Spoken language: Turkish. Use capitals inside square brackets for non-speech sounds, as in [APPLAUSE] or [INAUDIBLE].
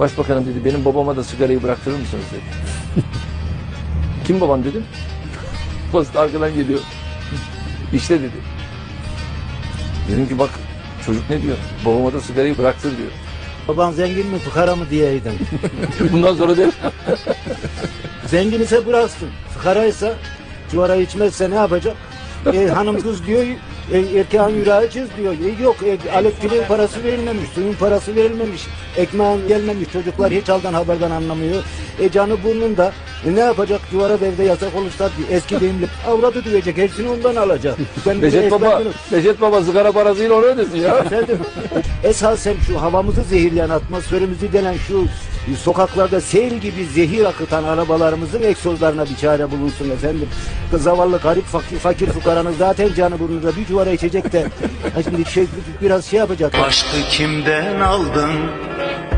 Başbakanım dedi benim babama da sigarayı bıraktırır mısınız dedi. [LAUGHS] Kim baban dedim. Basit arkadan geliyor. İşte dedi. Dedim ki bak çocuk ne diyor? Babama da sigarayı bıraktır diyor. Baban zengin mi fıkara mı diyeydin. [LAUGHS] Bundan sonra der. Zengin ise bıraksın. Fıkaraysa civara içmezse ne yapacak? E, hanım kız diyor e, erkeğin yüreği çiz diyor. E, yok e, elektriğin parası verilmemiş, suyun parası verilmemiş, ekmeğin gelmemiş, çocuklar hiç halden haberden anlamıyor. E canı burnunda. E, ne yapacak? Civara evde yasak olursa eski deyimli avradı diyecek. Hepsini ondan alacak. De Necdet Baba. Necdet Baba sigara parasıyla onu ödesin ya. Efendim, esasen şu havamızı zehirleyen atmosferimizi denen şu sokaklarda sel gibi zehir akıtan arabalarımızın egzozlarına bir çare bulunsun efendim. Zavallı garip fakir, fakir fukaranın zaten canı burnunda bir çuvara içecek de ha şimdi şey, biraz şey yapacak. Aşkı kimden aldın?